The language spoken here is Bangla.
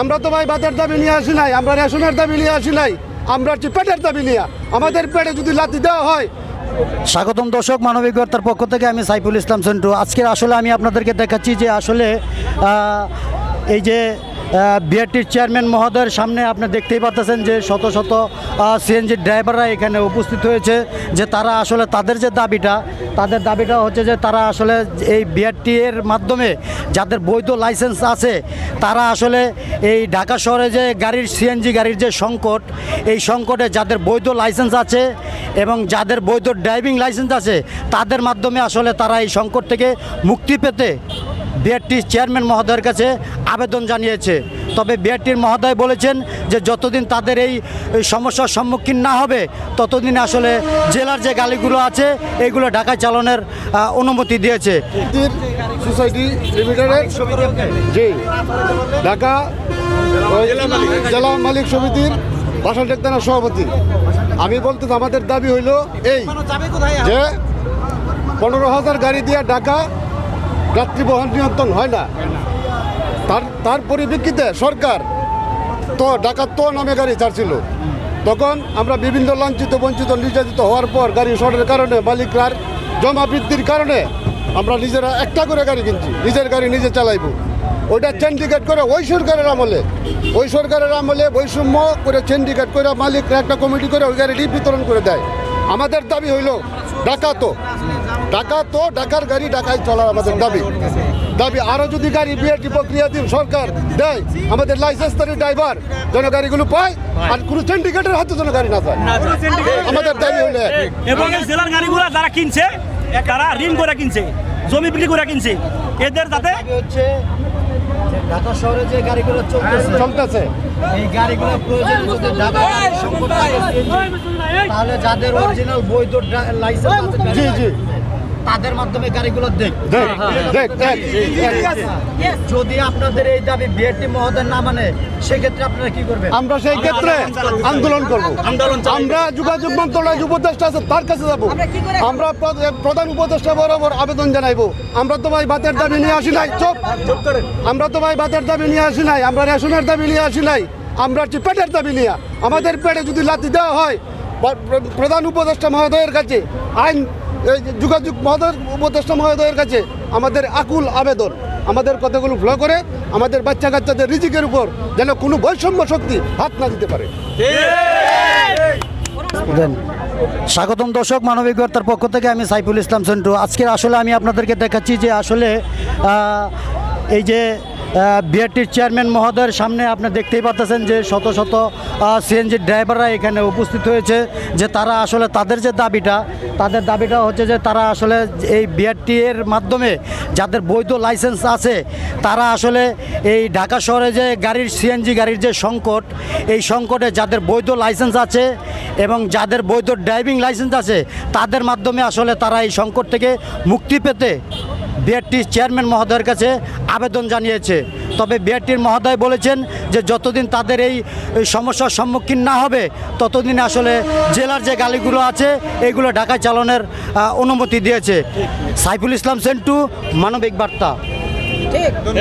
আমরা তো ভাই ভাতের দাবি নিয়ে আসি নাই, আমরা রেশনের দাবি নিয়ে আসি নাই, আমরা পেটের দাবি নিয়ে। আমাদের পেটে যদি লাথি দেওয়া হয়। স্বাগতম দর্শক মানবিক বার্তার পক্ষ থেকে আমি সাইফুল ইসলাম সন্টু। আজকে আসলে আমি আপনাদেরকে দেখাচ্ছি যে আসলে এই যে বিআরটির চেয়ারম্যান মহোদয়ের সামনে আপনি দেখতেই পাচ্ছেন যে শত শত সিএনজি ড্রাইভাররা এখানে উপস্থিত হয়েছে, যে তারা আসলে তাদের যে দাবিটা, তাদের দাবিটা হচ্ছে যে তারা আসলে এই বিআরটি এর মাধ্যমে যাদের বৈধ লাইসেন্স আছে, তারা আসলে এই ঢাকা শহরে যে গাড়ির, সিএনজি গাড়ির যে সংকট, এই সংকটে যাদের বৈধ লাইসেন্স আছে এবং যাদের বৈধ ড্রাইভিং লাইসেন্স আছে, তাদের মাধ্যমে আসলে তারা এই সংকট থেকে মুক্তি পেতে বিআরটির চেয়ারম্যান মহোদয়ের কাছে আবেদন জানিয়েছে। তবে বিআরটির মহোদয় বলেছেন যে, যতদিন তাদের এই সমস্যার সম্মুখীন না হবে, ততদিন আসলে জেলার যে গাড়িগুলো আছে, এগুলো ঢাকায় চালানোর অনুমতি দিয়েছে। ঢাকা জেলা মালিক সমিতির বাসা টেকদানা সভাপতি। আমি বলতে আমাদের দাবি হইল এই যে, পনেরো হাজার গাড়ি দিয়ে ঢাকা যাত্রী বহন নিয়ন্ত্রণ হয় না। তার তার পরিপ্রেক্ষিতে সরকার তো ডাকাত তো নামে গাড়ি ছাড়ছিল। তখন আমরা বিভিন্ন লাঞ্ছিত বঞ্চিত নির্যাতিত হওয়ার পর গাড়ি শর্টের কারণে মালিকরার জমা বৃদ্ধির কারণে আমরা নিজেরা একটা করে গাড়ি কিনছি। নিজের গাড়ি নিজে চালাইবো। ওইটা চেন্ডিকেট করে ওই সরকারের আমলে। ওই সরকারের আমলে বৈষম্য করে চেন্ডিকেট করে মালিকরা একটা কমিটি করে ওই গাড়িটি বিতরণ করে দেয়। আমাদের দাবি হইল ঢাকা তো। ঢাকা তো ঢাকার গাড়ি ঢাকায় চলার আমাদের দাবি। দাবি আরও যদি গাড়ি বিআরটি প্রক্রিয়া দিন সরকার দেয় আমাদের লাইসেন্সধারী ড্রাইভার যেন গাড়িগুলো পায় আর কোনো সিন্ডিকেটের হাতে যেন গাড়ি না যায়। আমাদের দাবি হইলে এবং জেলার গাড়িগুলো যারা কিনছে তারা ঋণ করে কিনছে জমি বিক্রি করে কিনছে এদের যাতে হচ্ছে ঢাকা শহরে যে গাড়িগুলো চলতেছে চলতেছে। এই গাড়িগুলো প্রয়োজন যদি ঢাকা তাহলে যাদের অরিজিনাল বৈধ লাইসেন্স জি জি। তাদের মাধ্যমে গাড়িগুলো দেখ। দেখ দেখ দেখ যদি আপনাদের এই দাবি বিএটি মহোদয় না মানে সেক্ষেত্রে আপনারা কি করবেন? আমরা সেই ক্ষেত্রে আন্দোলন করব। আন্দোলন আমরা যোগাযোগ মন্ত্রণালয় উপদেষ্টা আছে তার কাছে যাব। আমরা প্র- প্রধান উপদেষ্টা বরাবর আবেদন জানাইবো। আমরা তো ভাই ভাতের দাবি নিয়ে আসি নাই। চোখ আমরা তো ভাই ভাতের দাবি নিয়ে আসি নাই। আমরা রেশনের দাবি নিয়ে আসি নাই। আমরা হচ্ছে পেটের দাবি নিয়ে। আমাদের পেটে যদি লাথি দেওয়া হয় প্রধান উপদেষ্টা মহোদয়ের কাছে আইন এই যোগাযোগ মহোদয়, উপদেষ্টা মহোদয়ের কাছে আমাদের আকুল আবেদন। আমাদের কথাগুলো ফ্লো করে আমাদের বাচ্চা কাচ্চাদের রিজিকের উপর যেন কোনো বৈষম্য শক্তি হাত না দিতে পারে। স্বাগতম দর্শক, মানবিক বার্তার পক্ষ থেকে আমি সাইফুল ইসলাম সন্টু। আজকে আসলে আমি আপনাদেরকে দেখাচ্ছি যে আসলে এই যে বিআরটির চেয়ারম্যান মহোদয়ের সামনে আপনি দেখতেই পাচ্ছেন যে শত শত সিএনজি ড্রাইভাররা এখানে উপস্থিত হয়েছে, যে তারা আসলে তাদের যে দাবিটা, তাদের দাবিটা হচ্ছে যে তারা আসলে এই বিআরটি এর মাধ্যমে যাদের বৈধ লাইসেন্স আছে, তারা আসলে এই ঢাকা শহরে যে গাড়ির, সিএনজি গাড়ির যে সংকট, এই সংকটে যাদের বৈধ লাইসেন্স আছে এবং যাদের বৈধ ড্রাইভিং লাইসেন্স আছে, তাদের মাধ্যমে আসলে তারা এই সংকট থেকে মুক্তি পেতে বিআরটির চেয়ারম্যান মহোদয়ের কাছে আবেদন জানিয়েছে। তবে বিআরটির মহোদয় বলেছেন যে, যতদিন তাদের এই সমস্যার সম্মুখীন না হবে, ততদিন আসলে জেলার যে গালিগুলো আছে, এগুলো ঢাকায় চালানোর অনুমতি দিয়েছে। সাইফুল ইসলাম সেন্টু, মানবিক বার্তা।